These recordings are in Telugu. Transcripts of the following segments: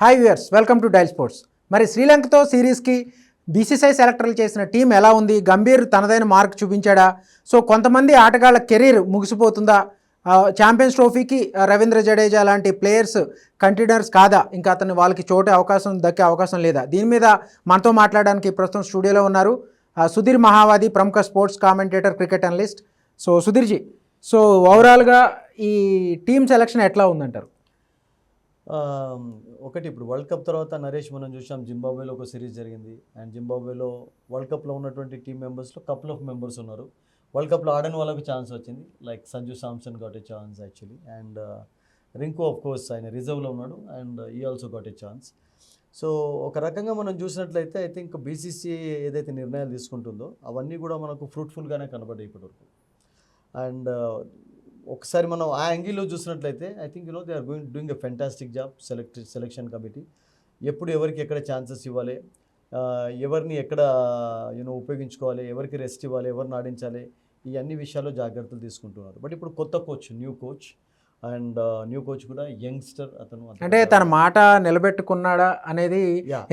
Hi viewers welcome to dial sports మరి శ్రీలంకతో సిరీస్కి బీసీసీఐ సెలెక్టర్లు చేసిన టీం ఎలా ఉంది? గంభీర్ తనదైన మార్క్ చూపించాడా? సో కొంతమంది ఆటగాళ్ళ కెరీర్ ముగిసిపోతుందా? ఛాంపియన్స్ ట్రోఫీకి రవీంద్ర జడేజా లాంటి ప్లేయర్స్ కంటైనర్స్ కాదా? ఇంకా అతను వాళ్ళకి చోటే అవకాశం దక్కే అవకాశం లేదా? దీని మీద మనతో మాట్లాడడానికి ప్రస్తుతం స్టూడియోలో ఉన్నారు సుధీర్ మహావాది ప్రముఖ sports commentator cricket analyst. So సుధీర్జీ so ఓవరాల్గా ఈ టీమ్ సెలక్షన్ ఎట్లా ఉందంటారు? ఒకటి ఇప్పుడు వరల్డ్ కప్ తర్వాత నరేష్ మనం చూసాం జింబాబ్వేలో ఒక సిరీస్ జరిగింది. అండ్ జింబాబ్వేలో వరల్డ్ కప్లో ఉన్నటువంటి టీం మెంబర్స్లో కపుల్ ఆఫ్ మెంబర్స్ ఉన్నారు. వరల్డ్ కప్లో ఆడని వాళ్ళకు ఛాన్స్ వచ్చింది. Like Sanju Samson got a chance actually and Rinku of course ఆయన రిజర్వ్లో ఉన్నాడు. అండ్ ఈ also got a chance so ఒక రకంగా మనం చూసినట్లయితే ఐ థింక్ బీసీసీ ఏదైతే నిర్ణయాలు తీసుకుంటుందో అవన్నీ కూడా మనకు ఫ్రూట్ఫుల్గానే కనబడ్డాయి ఇప్పటివరకు. అండ్ ఒకసారి మనం ఆ యాంగిల్లో చూసినట్లయితే I think you know they are going doing a fantastic job select selection committee ఎప్పుడు ఎవరికి ఎక్కడ ఛాన్సెస్ ఇవ్వాలి? ఎవరిని ఎక్కడ యూనో ఉపయోగించుకోవాలి? ఎవరికి రెస్ట్ ఇవ్వాలి? ఎవరిని ఆడించాలి? ఈ అన్ని విషయాల్లో జాగ్రత్తలు తీసుకుంటున్నారు. బట్ ఇప్పుడు కొత్త coach new coach and new coach కూడా యంగ్స్టర్ అతను. అంత అంటే తన మాట నిలబెట్టుకున్నాడా అనేది.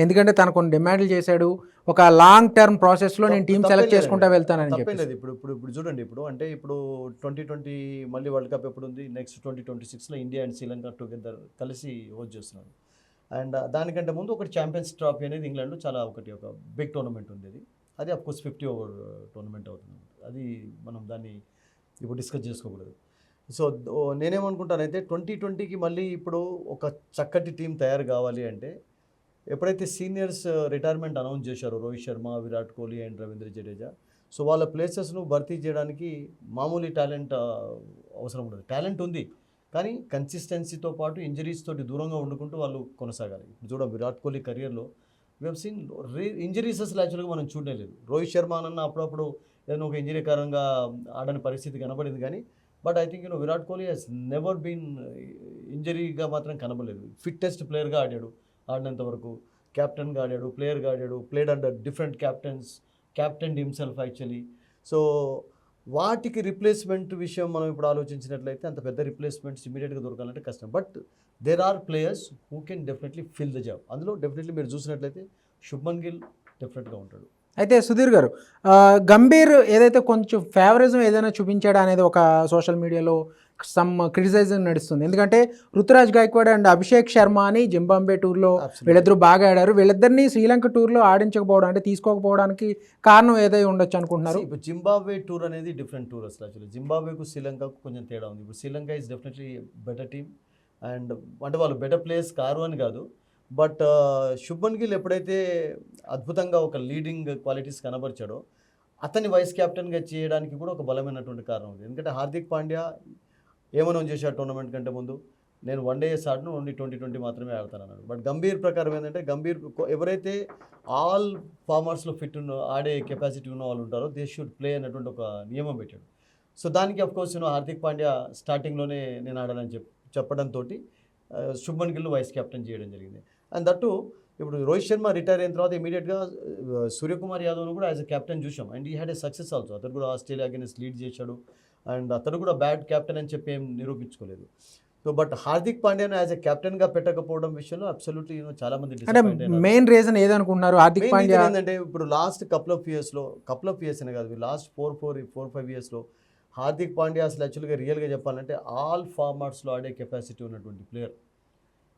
ఎందుకంటే తను కొన్ని డిమాండ్లు చేశాడు. ఒక లాంగ్ టర్మ్ ప్రాసెస్లో నేను టీం సెలెక్ట్. చేసుకుంటా వెళ్తానని తప్పేం చెప్పి లేదు. ఇప్పుడు ఇప్పుడు ఇప్పుడు చూడండి. ఇప్పుడు అంటే ఇప్పుడు ట్వంటీ ట్వంటీ మళ్ళీ వరల్డ్ కప్ ఎప్పుడు ఉంది? నెక్స్ట్ ట్వంటీ ట్వంటీ సిక్స్లో ఇండియా అండ్ శ్రీలంక టుగెదర్ కలిసి హోస్ట్ చేస్తున్నారు. అండ్ దానికంటే ముందు ఒకటి ఛాంపియన్స్ ట్రాఫీ అనేది ఇంగ్లాండ్లో చాలా ఒకటి ఒక బిగ్ టోర్నమెంట్ ఉంది అది అది అఫ్కోర్స్ ఫిఫ్టీ ఓవర్ టోర్నమెంట్ అవుతుంది అది మనం దాన్ని ఇప్పుడు డిస్కస్ చేసుకోకూడదు. సో నేనేమనుకుంటానైతే ట్వంటీ ట్వంటీకి మళ్ళీ ఇప్పుడు ఒక చక్కటి టీం తయారు కావాలి అంటే ఎప్పుడైతే సీనియర్స్ రిటైర్మెంట్ అనౌన్స్ చేశారో రోహిత్ శర్మ విరాట్ కోహ్లీ అండ్ రవీంద్ర జడేజా సో వాళ్ళ ప్లేసెస్ను భర్తీ చేయడానికి మామూలు టాలెంట్ అవసరం ఉండదు. టాలెంట్ ఉంది కానీ కన్సిస్టెన్సీతో పాటు ఇంజరీస్ తోటి దూరంగా వండుకుంటూ వాళ్ళు కొనసాగాలి. ఇప్పుడు చూడ విరాట్ కోహ్లీ కెరియర్లో వీ సీన్ రీ ఇంజరీస్ అసలు యాక్చువల్గా మనం చూడలేదు. రోహిత్ శర్మ అన్న అప్పుడప్పుడు ఏదైనా ఒక ఇంజరీ కారణంగా ఆడని పరిస్థితి కనబడింది కానీ but I think you know Virat Kohli he's never been ఇంజరీగా మాత్రం కనబడలేదు. ఫిట్టెస్ట్ ప్లేయర్గా ఆడాడు ఆడినంత వరకు. క్యాప్టెన్గా ఆడాడు ప్లేయర్గా ఆడాడు played under different captains captain himself actually so వాటికి రిప్లేస్మెంట్ విషయం మనం ఇప్పుడు ఆలోచించినట్లయితే అంత పెద్ద రిప్లేస్మెంట్స్ ఇమీడియట్గా దొరకాలంటే కష్టం. But there are players who can definitely fill the job అందులో డెఫినెట్లీ మీరు చూసినట్లయితే శుభ్మన్ గిల్ డెఫినెట్గా ఉంటాడు. అయితే సుధీర్ గారు గంభీర్ ఏదైతే కొంచెం ఫేవరిజం ఏదైనా చూపించాడా అనేది ఒక సోషల్ మీడియాలో సమ్ క్రిటిసైజం నడుస్తుంది. ఎందుకంటే రుతురాజ్ గాయక్వాడ్ అండ్ అభిషేక్ శర్మ అని జింబాంబే టూర్లో. వీళ్ళిద్దరూ బాగా ఆడారు. వీళ్ళిద్దరిని శ్రీలంక టూర్లో ఆడించకపోవడం అంటే తీసుకోకపోవడానికి కారణం ఏదై ఉండొచ్చు అనుకుంటున్నారు? ఇప్పుడు జింబాబ్వే టూర్ అనేది డిఫరెంట్ టూర్ అసలు యాక్చువల్లీ జింబాబ్వేకు శ్రీలంకకు కొంచెం తేడా ఉంది. ఇప్పుడు Sri Lanka is definitely better team and అంటే వాళ్ళు బెటర్ ప్లేయర్స్ కారు అని కాదు. బట్ శుభన్ గిల్ ఎప్పుడైతే అద్భుతంగా ఒక లీడింగ్ క్వాలిటీస్ కనబరిచాడో అతని వైస్ కెప్టెన్గా చేయడానికి కూడా ఒక బలమైనటువంటి కారణం ఉంది ఎందుకంటే హార్దిక్ పాండ్యా ఏమనౌన్స్ చేశాడు టోర్నమెంట్ కంటే ముందు నేను వన్ డేస్ ఆడను ఓన్లీ ట్వంటీ ట్వంటీ మాత్రమే ఆడతాను అన్నాడు బట్ గంభీర్ ప్రకారం ఏంటంటే గంభీర్ ఎవరైతే ఆల్ ఫార్మర్స్లో ఫిట్ ఉన్న ఆడే కెపాసిటీ ఉన్న వాళ్ళు ఉంటారో దే షుడ్ ప్లే అనేటువంటి ఒక నియమం పెట్టాడు. సో దానికి అఫ్కోర్స్ నేను హార్దిక్ పాండ్యా స్టార్టింగ్లోనే నేను ఆడాలని చెప్ చెప్పడంతో శుభ్మన్ గిల్ వైస్ కెప్టెన్ చేయడం జరిగింది. అండ్ దట్టు ఇప్పుడు రోహిత్ శర్మ రిటైర్ అయిన తర్వాత ఇమీడియట్గా సూర్యకుమార్ యాదవ్ను కూడా యాజ్ అ కెప్టెన్ చూసాం and he had a success also అతను కూడా ఆస్ట్రేలియా అగేన్స్ లీడ్ చేశాడు. అండ్ అతను కూడా బ్యాడ్ కెప్టెన్ అని చెప్పి ఏం నిరూపించుకోలేదు. సో బట్ హార్దిక్ పాండ్యాను యాజ్ ఎ కెప్టెన్గా పెట్టకపోవడం విషయంలో అబ్సల్యూట్లీ చాలా మంది అంటే. మెయిన్ రీజన్ ఏదనుకుంటున్నారు? హార్దిక్ పాండ్యా ఏంటంటే ఇప్పుడు లాస్ట్ కపుల్ ఆఫ్ ఇయర్స్లో కపుల్ ఆఫ్ ఇయర్స్ అనే కాదు last four four four five ఇయర్స్లో హార్దిక్ పాండ్యా అసలు యాక్చువల్గా రియల్గా చెప్పాలంటే ఆల్ ఫార్మాట్స్లో ఆడే కెపాసిటీ ఉన్నటువంటి ప్లేయర్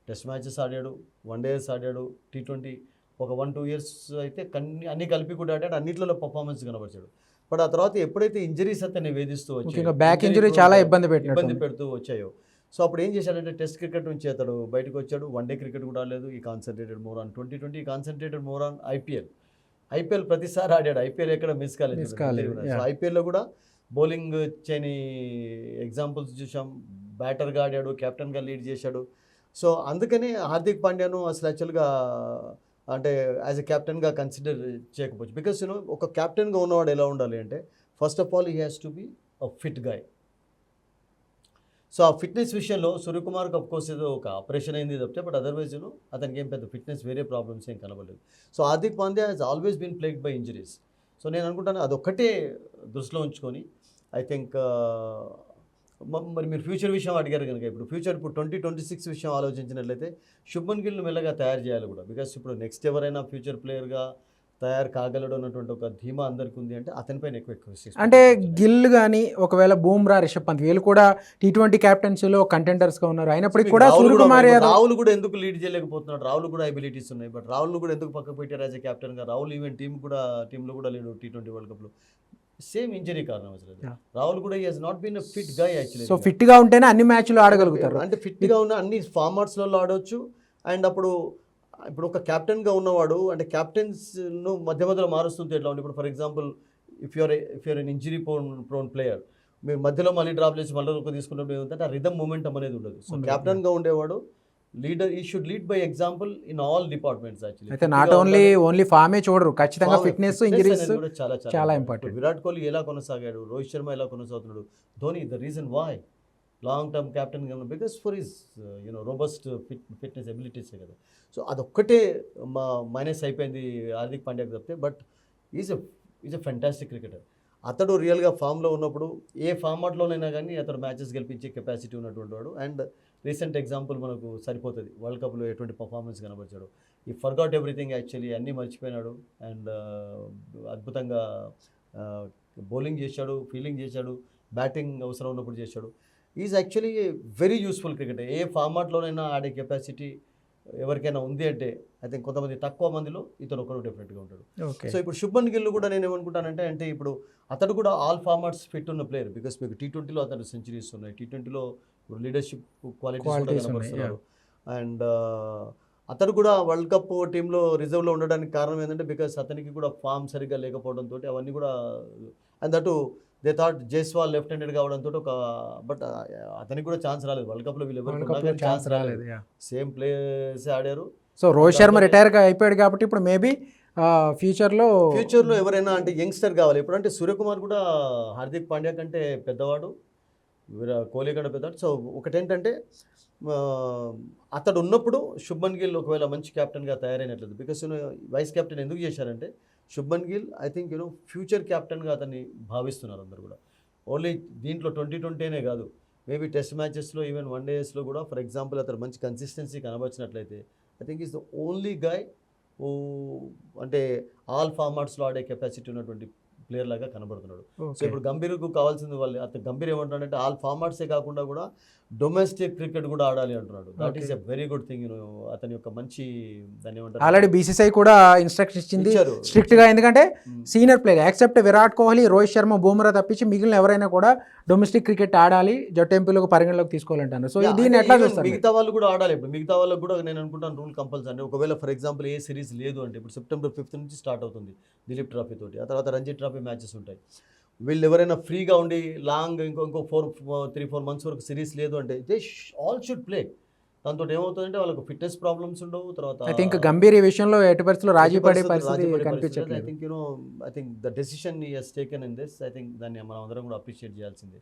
టెస్ట్ మ్యాచెస్ ఆడాడు వన్ డేస్ ఆడాడు టీ ట్వంటీ ఒక వన్ టూ ఇయర్స్ అయితే కన్ని అన్ని కలిపి కూడా ఆడాడు అన్నింటిలో పర్ఫార్మెన్స్ కనబరిచాడు. బట్ ఆ తర్వాత ఎప్పుడైతే ఇంజరీస్ అతన్ని వేధిస్తూ వచ్చాయో, బ్యాక్ ఇంజరీ చాలా. ఇబ్బంది ఇబ్బంది పెట్టినట్టు పెడుతూ వచ్చాయో. సో అప్పుడు ఏం చేశాడంటే టెస్ట్ క్రికెట్ నుంచి అతడు బయటకు వచ్చాడు వన్ డే క్రికెట్ కూడా ఆడలేదు ఈ concentrated more on twenty twenty concentrated more on IPL IPL ప్రతిసారి ఆడాడు ఐపీఎల్ ఎక్కడ మిస్ కాలేదు. సో. ఐపీఎల్లో కూడా బౌలింగ్ చేయని ఎగ్జాంపుల్స్ చూసాం బ్యాటర్గా ఆడాడు కెప్టెన్గా లీడ్ చేశాడు. సో అందుకని హార్దిక్ పాండ్యాను అసలు యాక్చువల్గా అంటే యాజ్ ఎ కెప్టెన్గా కన్సిడర్ చేయకపోవచ్చు. బికాస్ యూనో ఒక కెప్టెన్గా ఉన్నవాడు ఎలా ఉండాలి అంటే first of all he has to be a fit guy so ఆ ఫిట్నెస్ విషయంలో సూర్యకుమార్కి అఫ్కోర్స్ ఏదో ఒక ఆపరేషన్ అయింది తప్పితే బట్ అదర్వైజ్ యూనో అతనికి ఏం పెద్ద ఫిట్నెస్ వేరే ప్రాబ్లమ్స్ ఏం కనబడలేదు. So Hardik Pandya has always been plagued by injuries so నేను అనుకుంటాను అదొక్కటే దృష్టిలో ఉంచుకొని ఐ థింక్ మరి మీరు ఫ్యూచర్ విషయం అడిగారు కనుక ఇప్పుడు ఫ్యూచర్ ఇప్పుడు ట్వంటీ ట్వంటీ సిక్స్ విషయం ఆలోచించినట్లయితే శుభన్ గిల్ను మెల్లగా తయారు చేయాలి కూడా. బికాస్ ఇప్పుడు నెక్స్ట్ ఎవరైనా ఫ్యూచర్ ప్లేయర్గా తయారు కాగలడు అన్నటువంటి ఒక ధీమా అందరికి ఉంది అంటే అతనిపైన ఎక్కువ ఎక్కువ అంటే. గిల్ కానీ ఒకవేళ బూమ్రా రిషబ్ పంత్ వీళ్ళు కూడా టీ ట్వంటీ క్యాప్టెన్సీలో కంటెండర్స్గా ఉన్నారు. అయినప్పటికీ కూడా సూర్యకుమార్ రాహుల్ కూడా ఎందుకు లీడ్ చేయలేకపోతున్నాడు? రాహుల్ కూడా ఎబిలిటీస్ ఉన్నాయి బట్ రాహుల్ కూడా ఎందుకు పక్కకు పెట్టారు యాజ్ ఎ కెప్టెన్గా? రాహుల్ ఈవెన్ టీం కూడా టీంలో కూడా లేడు టీ ట్వంటీ వరల్డ్ కప్లో సేమ్ ఇంజరీ కారణం అసలు. రాహుల్ కూడా has not been fit guy so actually ఫిట్గా ఉంటేనే అన్ని మ్యాచ్లు ఆడగలుగుతారు. అంటే ఫిట్గా ఉన్న అన్ని ఫార్మాట్స్లలో ఆడవచ్చు అండ్ అప్పుడు ఇప్పుడు ఒక captain గా ఉన్నవాడు అంటే captains ను మధ్య మధ్యలో మారుస్తుంటే ఎట్లా ఉంది? ఇప్పుడు for example if you're if you're an injury prone prone player మీరు మధ్యలో మళ్ళీ డ్రాప్ చేసి మళ్ళీ తీసుకున్నప్పుడు ఏమంటే ఆ రిధమ్ మూమెంట్ అనేది ఉండదు. సో ఉండదు. captain గా ఉండేవాడు leader he should lead by example in all departments actually అయితే నాట్ ఓన్లీ ఓన్లీ ఫామే చూడరు. ఖచ్చితంగా ఫిట్నెస్ ఇంజరీస్ చాలా చాలా. ఇప్పుడు విరాట్ కోహ్లీ ఎలా కొనసాగాడు? రోహిత్ శర్మ ఎలా కొనసాగుతున్నాడు? Dhoni the reason why long term captain because for his you know robust fit fitness abilities కదా. సో అదొక్కటే మా మైనస్ అయిపోయింది హార్దిక్ పాండ్యాకి తప్పితే but is is a fantastic cricketer అతడు రియల్గా ఫామ్లో ఉన్నప్పుడు ఏ ఫార్మాట్లోనైనా కానీ అతడు మ్యాచెస్ గెలిపించే కెపాసిటీ ఉన్నటువంటి వాడు. అండ్ రీసెంట్ ఎగ్జాంపుల్ మనకు సరిపోతుంది. వరల్డ్ కప్లో ఎటువంటి పర్ఫార్మెన్స్ కనబరిచాడు. ఈ ఫర్గాట్ ఎవ్రీథింగ్ యాక్చువల్లీ అన్నీ మర్చిపోయినాడు. అండ్ అద్భుతంగా బౌలింగ్ చేశాడు ఫీల్డింగ్ చేశాడు బ్యాటింగ్ అవసరం ఉన్నప్పుడు చేశాడు. Is actually very useful cricket ఏ ఫార్మాట్లోనైనా ఆడే కెపాసిటీ ఎవరికైనా ఉంది అంటే ఐ థింక్ కొంతమంది తక్కువ మందిలో ఇతను ఒకరు డెఫినెట్గా ఉంటాడు. సో ఇప్పుడు శుభన్ గిల్ కూడా నేను ఏమనుకుంటానంటే అంటే ఇప్పుడు అతడు కూడా ఆల్ ఫార్మాట్స్ ఫిట్ ఉన్న ప్లేయర్ బికాస్ మీకు టీ ట్వంటీలో అతను సెంచరీస్ ఉన్నాయి. టీ ట్వంటీలో ఇప్పుడు లీడర్షిప్ క్వాలిటీస్ అండ్ అతడు కూడా వరల్డ్ కప్ టీంలో రిజర్వ్లో ఉండడానికి కారణం ఏంటంటే బికాస్ అతనికి కూడా ఫామ్ సరిగ్గా లేకపోవడంతో అవన్నీ కూడా and that they thought Jaiswal left handed కావడంతో ఒక బట్ అతనికి కూడా ఛాన్స్ రాలేదు. వరల్డ్ కప్లో వీళ్ళు కప్లో ఛాన్స్ రాలేదు. సేమ్ ప్లేయర్స్ ఆడారు. సో రోహిత్ శర్మ రిటైర్ అయిపోయాడు కాబట్టి ఇప్పుడు మేబీ ఫ్యూచర్లో ఫ్యూచర్లో ఎవరైనా అంటే యంగ్స్టర్ కావాలి. ఎప్పుడంటే సూర్యకుమార్ కూడా హార్దిక్ పాండ్యా కంటే పెద్దవాడు. కోహ్లీ కంటే పెద్దవాడు. సో ఒకటేంటంటే అతడు ఉన్నప్పుడు శుభ్మన్ గిల్ ఒకవేళ మంచి క్యాప్టెన్గా తయారైనట్లేదు బికాస్ వైస్ కెప్టెన్ ఎందుకు చేశారంటే Shubman Gill I think you know future క్యాప్టెన్గా అతన్ని భావిస్తున్నారు అందరు కూడా. ఓన్లీ దీంట్లో ట్వంటీ ట్వంటీనే కాదు మేబీ టెస్ట్ మ్యాచెస్లో ఈవెన్ వన్ డేస్లో కూడా ఫర్ ఎగ్జాంపుల్ అతను మంచి consistency కనబరిచినట్లయితే I think is the only guy అంటే ఆల్ ఫార్మాట్స్లో ఆడే కెపాసిటీ ఉన్నటువంటి ప్లేయర్ లాగా కనబడుతున్నాడు. సో ఇప్పుడు గంభీర్కు కావాల్సింది వాళ్ళు అతను గంభీర్ ఏమంటాడంటే ఆల్ ఫార్మాట్సే కాకుండా కూడా డొమెస్టిక్ క్రికెట్ కూడా ఆడాలి అంటున్నాడు. That is a very good thing అతని యొక్క మంచి దాన్ని ఏమంటారు? ఆల్రెడీ బీసీసీఐ కూడా ఇన్స్ట్రక్షన్ ఇచ్చింది. స్ట్రిక్ట్గా ఎందుకంటే. Senior player except Virat Kohli Rohit Sharma Bumrah తప్పించి మిగిలిన ఎవరైనా కూడా డొమెస్టిక్ క్రికెట్ ఆడాలి జట్టు ఎంపీలకు పరిగణలోకి తీసుకోవాలంటారు. సో దీన్ని ఎట్లా చూస్తారు? మిగతా వాళ్ళు కూడా ఆడాలి ఇప్పుడు. మిగతా వాళ్ళకి కూడా నేను అనుకుంటాను రూల్ కంపల్సరీ ఒకవేళ ఫర్ ఎగ్జాంపుల్ ఏ సిరీస్ లేదు అంటే ఇప్పుడు సెప్టెంబర్ ఫిఫ్త్ నుంచి స్టార్ట్ అవుతుంది దిలీప్ ట్రాఫీ తోటి. ఆ తర్వాత రంజీ ట్రాఫీ మ్యాచెస్ ఉంటాయి. వీళ్ళు ఎవరైనా ఫ్రీగా ఉండి లాంగ్ ఇంకో ఇంకో ఫోర్ త్రీ ఫోర్ మంత్స్ వరకు సిరీస్ లేదు అంటే దే ఆల్ షుడ్ ప్లే. దాంతో ఏమవుతుందంటే వాళ్ళకు ఫిట్నెస్ ప్రాబ్లమ్స్ ఉండవు తర్వాత ఐ థింక్ గంభీర్ ఈ విషయంలో ఎట్టి పరిస్థితుల్లో రాజీ పడే పరిస్థితి కనిపించట్లేదు. I think you know I think the decision he has taken in this I think దాన్ని మనం అందరం కూడా అప్రిషియేట్ చేయాల్సిందే.